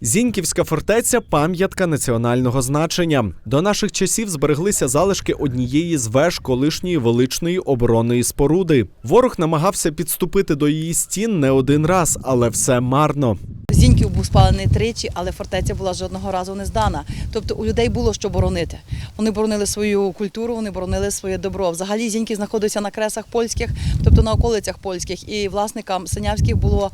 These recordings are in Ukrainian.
Зіньківська фортеця пам'ятка національного значення. До наших часів збереглися залишки однієї з веж колишньої величної оборонної споруди. Ворог намагався підступити до її стін не один раз, але все марно. Зіньків був спалений тричі, але фортеця була жодного разу не здана. Тобто у людей було що боронити. Вони боронили свою культуру, вони боронили своє добро. Взагалі Зіньків знаходився на кресах польських, тобто на околицях польських, і власникам синявських було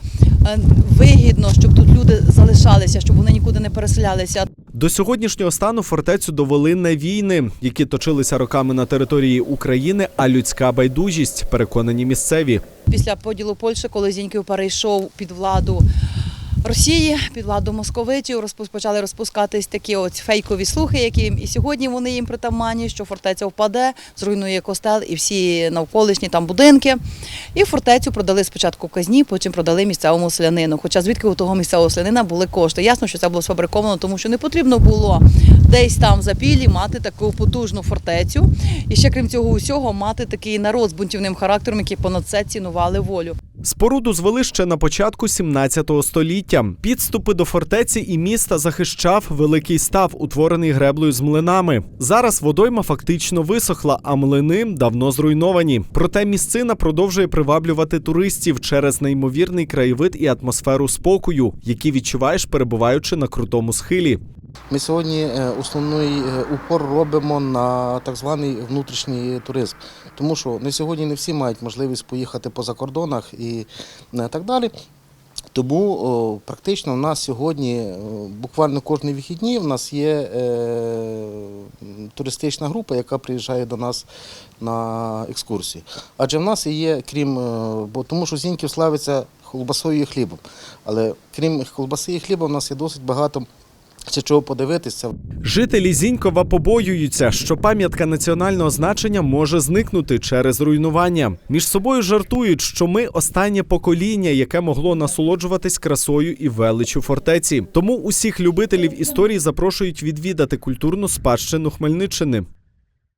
е, вигідно, щоб тут люди залишалися, щоб вони нікуди не переселялися. До сьогоднішнього стану фортецю довели не війни, які точилися роками на території України, а людська байдужість, переконані місцеві. Після поділу Польщі, коли Зіньків перейшов під владу Росії, під владу московитів, розпу- почали розпускатись такі от фейкові слухи, які і сьогодні вони їм притаманні, що фортеця впаде, зруйнує костел і всі навколишні там будинки. І фортецю продали спочатку казні, потім продали місцевому селянину. Хоча звідки у того місцевого селянина були кошти? Ясно, що це було сфабриковано, тому що не потрібно було десь там за пілі мати таку потужну фортецю. І ще крім цього усього мати такий народ з бунтівним характером, який понад це цінували волю. Споруду звели ще на початку 17 століття. Підступи до фортеці і міста захищав великий став, утворений греблею з млинами. Зараз водойма фактично висохла, а млини давно зруйновані. Проте місцина продовжує приваблювати туристів через неймовірний краєвид і атмосферу спокою, які відчуваєш, перебуваючи на крутому схилі. Ми сьогодні е, основний е, упор робимо на так званий внутрішній туризм, тому що на сьогодні не всі мають можливість поїхати по закордонах і е, так далі. Тому практично в нас сьогодні буквально кожні вихідні в нас є туристична група, яка приїжджає до нас на екскурсії. Адже в нас є, крім, е, бо тому що Зіньків славиться колбасою і хлібом. Але крім колбаси і хліба, в нас є досить багато ще чого подивитися. Жителі Зінькова побоюються, що пам'ятка національного значення може зникнути через руйнування. Між собою жартують, що ми останнє покоління, яке могло насолоджуватись красою і величчю фортеці. Тому усіх любителів історії запрошують відвідати культурну спадщину Хмельниччини.